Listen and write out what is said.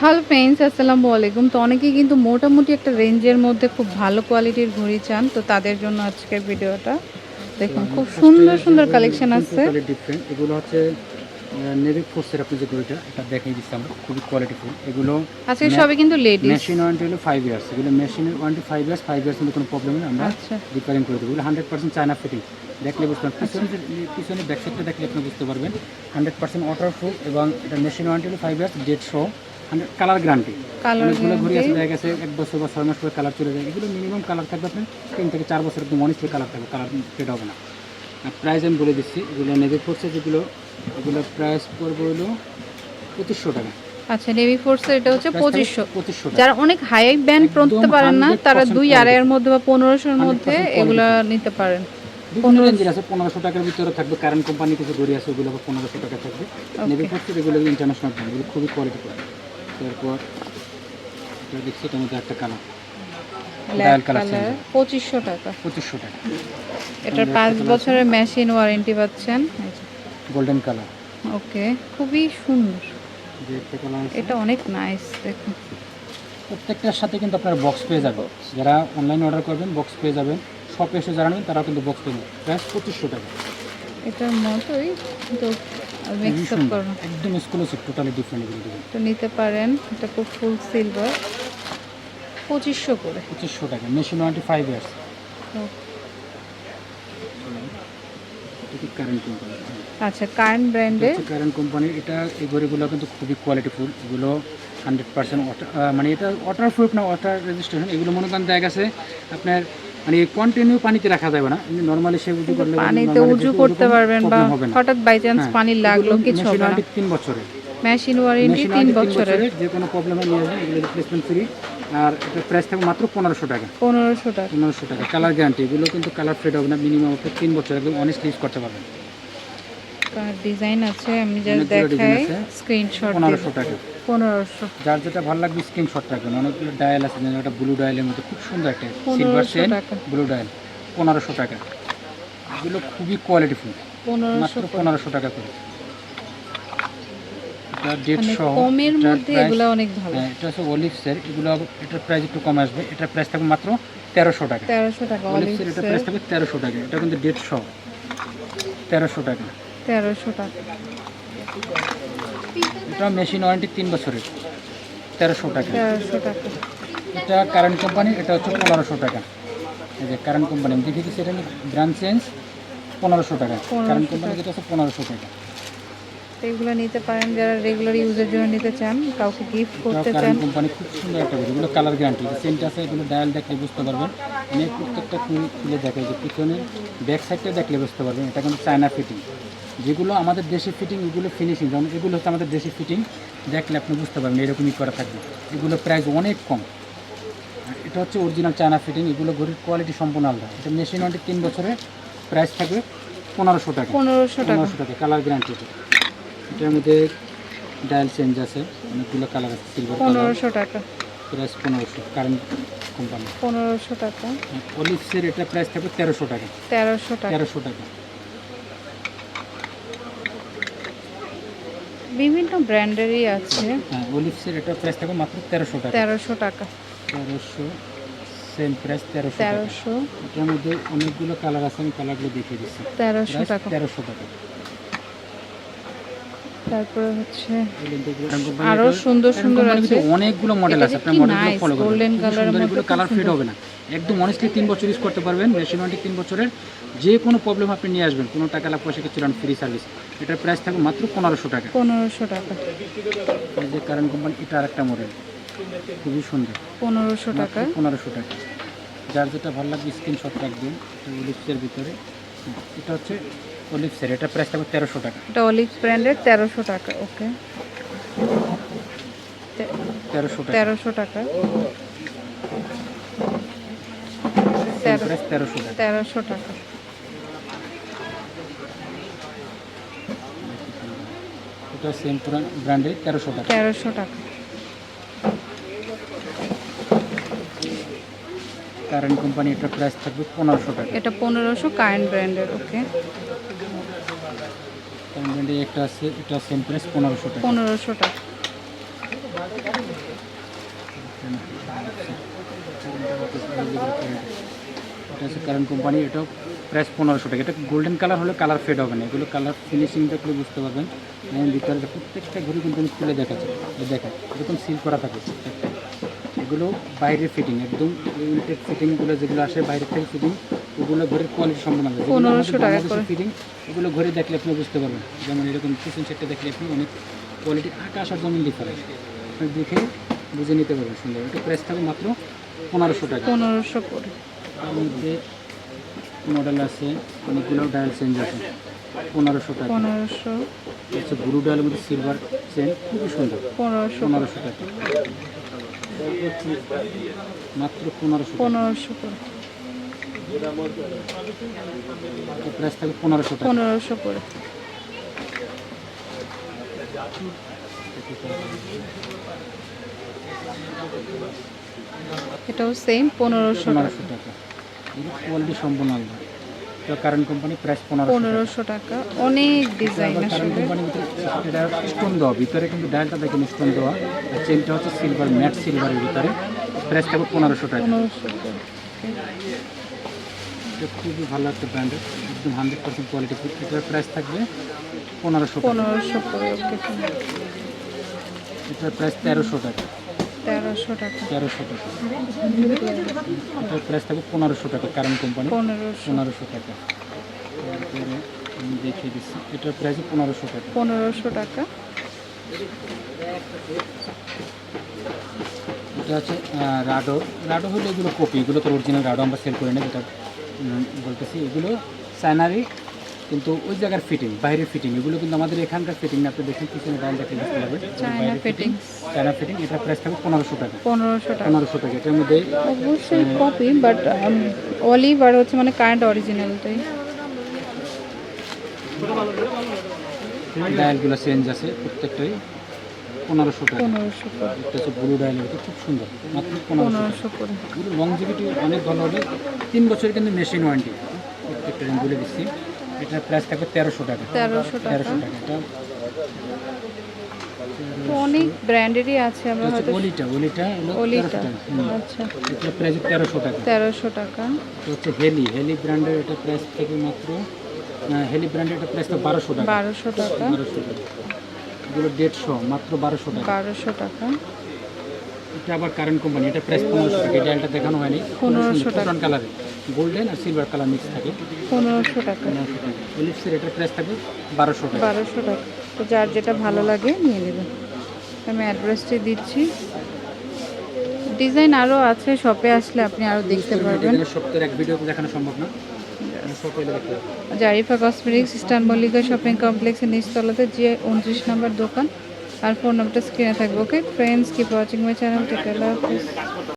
Hello friends আসসালামু আলাইকুম। তো অনেকেই কিন্তু মোটামুটি একটা রেঞ্জের মধ্যে খুব ভালো কোয়ালিটির ঘড়ি চান তো তাদের জন্য আজকের ভিডিওটা। দেখুন খুব সুন্দর সুন্দর কালেকশন আছে। ডিফারেন্ট এগুলো হচ্ছে নেভি ফোর্সের আপনি যে ঘড়িটা এটা দেখিয়ে দিচ্ছি আমরা খুবই কোয়ালিটিফুল এগুলো আজকে সবই কিন্তু লেডিস মেশিন ওয়ারেন্টি হলো ফাইভ ইয়ার্স এগুলো মেশিনের warranty five years five years কিন্তু কোনো প্রবলেম নেই আমরা আচ্ছা। রিপেয়ারিং করে দেবো। এগুলো হান্ড্রেড পার্সেন্ট চায়না ফিটিং দেখলে বুঝতে পারবেন পিছনে যে- পিছনে ব্যাক সাইডটা দেখলে আপনি বুঝতে পারবেন। হান্ড্রেড পার্সেন্ট ওয়াটার প্রুফ এবং এটা মেশিন ওয়ারেন্টি হলো five years date show colour guarantee. Colour অনেকগুলো ঘুরে আছে দেখা গেছে এক বছর বা ছয় মাস পরে কালার চলে যায়। এগুলো মিনিমাম কালার থাকবে আপনার তিন থেকে চার বছর একদম অনেস্টলি কালার থাকবে কালার ফেড হবে না। আর প্রাইস আমি বলে দিচ্ছি এগুলো নেভি ফোর্সে যেগুলো এগুলো প্রাইস পড়বে হলো পঁচিশশো টাকা। আচ্ছা নেভি ফোর্সের এটা হচ্ছে পঁচিশশো। যারা অনেক হাই ব্যান্ড পড়তে পারেন না তারা দুই। আড়াইয়ের মধ্যে বা পনেরোশোর মধ্যে 100% এগুলা নিতে পারেন। বিভিন্ন রেঞ্জের আছে পনেরোশো টাকার ভিতরে থাকবে কারেন্ট কোম্পানি কিছু ঘড়ি আছে ওগুলো পনেরোশো টাকা থাকবে। নেভি এগুলো ইন্টারন্যাশনাল ব্র্যান্ড এগুলো খুবই কোয়ালিটি তারপর এটা দেখছি মধ্যে একটা কালার ডায়াল কালার পঁচিশশো টাকা। পঁচিশশো টাকা। এটার পাঁচ বছরের মেশিন ওয়ারেন্টি পাচ্ছেন। গোল্ডেন কালার ওকে খুবই সুন্দর। এটা অনেক নাইস দেখুন। প্রত্যেকটার সাথে কিন্তু আপনারা বক্স পেয়ে যাবেন। যারা অনলাইনে অর্ডার করবেন বক্স পেয়ে যাবেন। শপে এসে তারাও কিন্তু বক্স পেয়ে যাবেন। প্রাইস পঁচিশশো টাকা। এটার মতোই মিক্স আপ সুন্দর। একদম এক্সক্লুসিভ টোটালি ডিফারেন্ট তো নিতে পারেন এটা খুব ফুল সিলভার পঁচিশশো করে। পঁচিশশো টাকা মেশিন ওয়ারেন্টি ফাইভ ইয়ার্স আচ্ছা কারেন্ট ব্র্যান্ডে কারেন্ট কোম্পানির এটা এই ঘড়িগুলো কিন্তু খুবই কোয়ালিটিফুল এগুলো হান্ড্রেড পার্সেন্ট মানে এটা ওয়াটার প্রুফ না ওয়াটার রেজিস্ট্রেশন এগুলো মনে করেন দেখা গেছে আপনার মানে কন্টিনিউ পানিতে রাখা যাবে না। নরমালি সে উজু করলে পানিতে উজু করতে পারবেন বা হঠাৎ বাই চান্স হ্যাঁ, পানি লাগল কিছু হবে না। তিন বছরের। মেশিন ওয়ারেন্টি তিন বছরের। বছরের যে কোনো প্রবলেম নিয়ে আসবেন এগুলো রিপ্লেসমেন্ট ফ্রি আর এটা প্রাইস থাকবে মাত্র পনেরোশো টাকা। পনেরোশো টাকা। পনেরোশো টাকা। কালার গ্যারান্টি এগুলো কিন্তু কালার ফেড হবে না মিনিমাম আপনি তিন বছর। একদম অনেস্ট ইউজ করতে পারবেন। ডিজাইন আছে আমি দেখাই স্ক্রিনশট পনেরোশো টাকা। পনেরোশো। যার যেটা ভালো লাগবে অনেকগুলো ডায়াল আছে একটা ব্লু ডায়ালের মধ্যে খুব সুন্দর একটা সিলভার সেন। ব্লু ডায়াল পনেরোশো টাকা। এগুলো খুবই কোয়ালিটিফুল মাত্র পনেরোশো টাকা করে। মানে সহ কমের মধ্যে এগুলো অনেক ভালো। হ্যাঁ এটা হচ্ছে অলিভসের এগুলো এটার প্রাইস একটু কম আসবে। এটার প্রাইস থাকবে মাত্র তেরোশো টাকা। তেরোশো টাকা অলিভসের প্রাইস থাকবে তেরোশো টাকা। এটা কিন্তু সহ। তেরোশো টাকা। তেরোশো টাকা। এটা মেশিন ওয়ারেন্টি তিন বছরের। তেরোশো টাকা। তেরোশো টাকা। এটা কারেন্ট কোম্পানি এটা হচ্ছে পনেরোশো টাকা। এই যে কারেন্ট কোম্পানি আমি দেখে দিচ্ছি এটা ব্র্যান্ড চেঞ্জ পনেরোশো টাকা। কারেন্ট কোম্পানি যেটা হচ্ছে পনেরোশো টাকা। এগুলো নিতে পারেন যারা রেগুলার ইউজের জন্য নিতে চান কাউকে গিফট করতে চান। কারেন্ট কোম্পানি খুব সুন্দর একটা এগুলো কালার গ্যারান্টি সেন্ট আছে এগুলো ডায়াল দেখলে বুঝতে পারবেন। আমি প্রত্যেকটা খুলে দেখাই যে পিছনে ব্যাক সাইডটা দেখলে বুঝতে পারবেন। এটা কিন্তু চায়না ফিটিং যেগুলো আমাদের দেশি ফিটিং এগুলো ফিনিশিং যেমন এগুলো হচ্ছে আমাদের দেশি ফিটিং দেখলে আপনি বুঝতে পারবেন এরকমই করা থাকবে। এগুলো প্রাইস অনেক কম। এটা হচ্ছে অরিজিনাল চায়না ফিটিং এগুলো ঘড়ির কোয়ালিটি সম্পূর্ণ আলাদা। এটা মেশিন ওয়ারেন্টি তিন বছরের প্রাইস থাকবে পনেরোশো টাকা। পনেরোশো টাকা। পনেরোশো টাকা। কালার গ্যারান্টি এটা এটার মধ্যে ডায়াল চেঞ্জ আছে। অনেকগুলো কালার আছে। সিলভার পনেরোশো টাকা। প্রাইস পনেরোশো। কারেন্ট কোম্পানি পনেরোশো টাকা। অলিভসের এটা প্রাইস থাকবে তেরোশো টাকা। তেরোশো টাকা। তেরোশো টাকা। বিভিন্ন ব্র্যান্ডেরই আছে। হ্যাঁ অলিভসের এটা প্রাইস থাকবে মাত্র তেরোশো টাকা। তেরোশো টাকা। তেরোশো সেম প্রাইস তেরোশো টাকা। তেরোশো। এটার মধ্যে অনেকগুলো কালার আছে আমি কালারগুলো দেখিয়ে দিচ্ছি। তেরোশো টাকা। তেরোশো টাকা। তারপরে হচ্ছে আরও সুন্দর সুন্দর আছে। অনেকগুলো মডেল আছে আপনার মডেলগুলো ফলো golden খুব colour মধ্যে এগুলো কালার ফেড সুন্দর। হবে না। একদম অনেস্টলি তিন বছর ইউজ করতে পারবেন মেশিন ওয়ারেন্টি তিন বছরের যে কোনো প্রবলেম আপনি নিয়ে আসবেন কোনো টাকা লাভ পয়সা কিছু ফ্রি সার্ভিস এটার প্রাইস থাকবে মাত্র পনেরোশো টাকা। পনেরোশো টাকা। এই যে কারেন্ট কোম্পানি এটা আরেকটা মডেল খুবই সুন্দর। পনেরোশো টাকা। পনেরোশো টাকা। যার যেটা ভালো লাগবে স্ক্রিনশট রাখবেন। অলিভসের ভিতরে। এটা হচ্ছে অলিভসের এটা প্রাইস থাকবে তেরোশো টাকা। এটা অলিভ ব্র্যান্ডের তেরোশো টাকা ওকে তেরোশো টাকা। তেরোশো টাকা তেরো প্রাইস তেরোশো তেরোশো টাকা এটা সেম ব্র্যান্ডের তেরোশো টাকা তেরোশো টাকা কারেন্ট কোম্পানি এটার প্রাইস থাকবে পনেরোশো টাকা এটা পনেরোশো কারেন্ট ব্র্যান্ডের ওকে কারেন্ট ব্র্যান্ডের একটা আছে এটা সেম প্রাইস পনেরোশো টাকা পনেরোশো টাকা এটা হচ্ছে কারেন্ট কোম্পানি এটাও প্রাইস পনেরোশো টাকা। এটা গোল্ডেন কালার হলে কালার ফেড হবে না। এগুলো কালার ফিনিশিং দেখলে বুঝতে পারবেন। এবং ভিতরে প্রত্যেকটা ঘড়ি কিন্তু আমি খুলে দেখাচ্ছি। দেখেন এরকম সিল করা থাকে প্রত্যেকটা। এগুলো বাইরের ফিটিং একদম ইউনিটেড ফিটিংগুলো যেগুলো আসে বাইরের থেকে ফিটিং ওগুলো ঘড়ির কোয়ালিটি সম্পূর্ণ আলাদা। যেগুলো 1500 আমাদের টাকা করে। ফিটিং এগুলো ঘড়ি দেখলে আপনি বুঝতে পারবেন। যেমন এরকম কিচেন সেটটা দেখলে আপনি অনেক কোয়ালিটি আকাশ আর জমিন ডিফারেন্স আপনি দেখে বুঝে নিতে পারবেন সুন্দর। এটা প্রাইস থাকবে মাত্র পনেরোশো টাকা। পনেরোশো করে। মধ্যে মডেল আছে অনেকগুলো ডায়াল চেঞ্জ আছে পনেরোশো টাকা। পনেরোশো। হচ্ছে গুরু ডায়ালের মধ্যে সিলভার চেন খুবই সুন্দর পনেরোশো। পনেরোশো টাকা। মাত্র পনেরোশো পনেরোশো করে। প্রাইস থাকবে পনেরোশো টাকা। পনেরোশো করে। এটাও সেম পনেরোশো পনেরোশো টাকা। কোয়ালিটি সম্পূর্ণ আলাদা। এটা কারেন্ট কোম্পানি প্রাইস পনেরোশো পনেরোশো টাকা। অনেক ডিজাইন কারেন্ট কোম্পানির এটা স্টোন দেওয়া। ভিতরে কিন্তু ডায়ালটা দেখেন স্টোন দেওয়া। আর চেনটা হচ্ছে সিলভার ম্যাট সিলভারের ভিতরে। প্রাইস থাকবে পনেরোশো টাকা। এটা খুবই ভালো একটা ব্র্যান্ডের একদম হান্ড্রেড পার্সেন্ট কোয়ালিটি এটার প্রাইস থাকবে পনেরোশো পনেরোশো এটার প্রাইস তেরোশো টাকা। তেরোশো টাকা। তেরোশো টাকা। এটার প্রাইস থাকবে পনেরোশো টাকা কারেন্ট কোম্পানি পনেরোশো। টাকা। দেখিয়ে দিচ্ছি এটার প্রাইস পনেরোশো টাকা। পনেরোশো টাকা। এটা হচ্ছে রাডো। রাডো হলো এগুলো কপি এগুলো তো অরিজিনাল রাডো আমরা সেল করি না যেটা বলতেছি। এগুলো চায়নারই কিন্তু ওই জায়গার ফিটিং বাইরের ফিটিং এগুলো কিন্তু আমাদের এখানকার ফিটিং না আপনি দেখেন পিছনে ডান দেখে বুঝতে পারবেন চায়না ফিটিং চায়না ফিটিং এটা প্রাইস থাকবে পনেরোশো টাকা। পনেরোশো টাকা। পনেরোশো টাকা এটার মধ্যে অবশ্যই কপি বাট অলিভ আর হচ্ছে মানে কারেন্ট অরিজিনালটাই ডায়ালগুলো চেঞ্জ আছে প্রত্যেকটাই। পনেরোশো টাকা। পনেরোশো একটা হচ্ছে ব্লু ডায়াল এটা খুব সুন্দর মাত্র পনেরোশো লংজিভিটি অনেক ভালো হবে। তিন বছরের কিন্তু মেশিন ওয়ারেন্টি প্রত্যেকটা বলে দিচ্ছি। এটার প্রাইস থাকবে তেরোশো টাকা। তেরোশো টাকা। তেরোশো টাকা এটা অনেক ব্র্যান্ডেরই আছে আমরা এটা হয়তো ওলিটা ওলিটা হুম। আচ্ছা। এটার প্রাইস তেরোশো টাকা। তেরোশো টাকা। এটা হচ্ছে হেলি হেলি ব্র্যান্ডের এটা প্রাইস থেকে মাত্র হেলি ব্র্যান্ডের এটা প্রাইস তো বারোশো টাকা। বারোশো টাকা। বারোশো টাকা। এগুলো দেড়শো মাত্র বারোশো টাকা। বারোশো টাকা। এটা আবার কারেন্ট কোম্পানি এটা প্রাইস পনেরোশো টাকা। এটা এটা দেখানো হয়নি। পনেরোশো টাকা। কালারে গোল্ডেন আর সিলভার কালার মিক্স থাকে। পনেরোশো টাকা। পনেরোশো টাকা। এটার প্রাইস থাকবে বারোশো টাকা। বারোশো টাকা। তো যার যেটা ভালো লাগে নিয়ে নেবেন আমি অ্যাড্রেসটি দিচ্ছি। ডিজাইন আরও আছে শপে আসলে আপনি আরও দেখতে পারবেন। সপ্তাহের এক ভিডিওতে দেখানো সম্ভব না। জারিফা কসমেটিক্স মল্লিকা শপিং কমপ্লেক্সের নিচতলাতে যে উনত্রিশ নম্বর দোকান। আর ফোন নাম্বারটা স্ক্রিনে থাকবে okay friends keep watching my channel tech